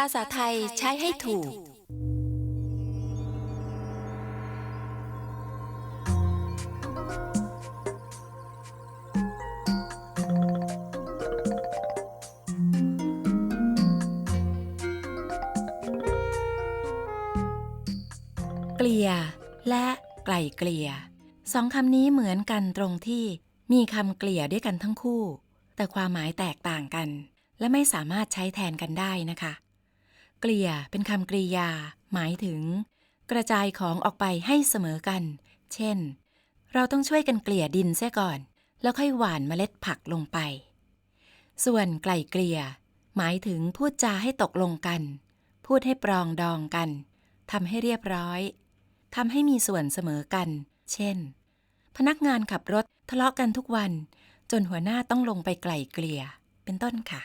ภาษาไทยใช้ให้ถูก เกลี่ย และไกลเกลี่ยสองคำนี้เหมือนกันตรงที่มีคำเกลี่ยด้วยกันทั้งคู่ แต่ความหมายแตกต่างกัน และไม่สามารถใช้แทนกันได้นะคะ เกลี่ยเป็นคำกริยา หมายถึง กระจายของออกไปให้เสมอกัน เช่น เราต้องช่วยกันเกลี่ยดินเสียก่อน แล้วค่อยหว่านเมล็ดผักลงไป ส่วนไกล่เกลี่ย หมายถึงพูดจาให้ตกลงกัน พูดให้ปรองดองกันทำให้เรียบร้อยทำให้มีส่วนเสมอกัน เช่น พนักงานขับรถทะเลาะกันทุกวัน จนหัวหน้าต้องลงไปไกล่เกลี่ย เป็นต้นค่ะ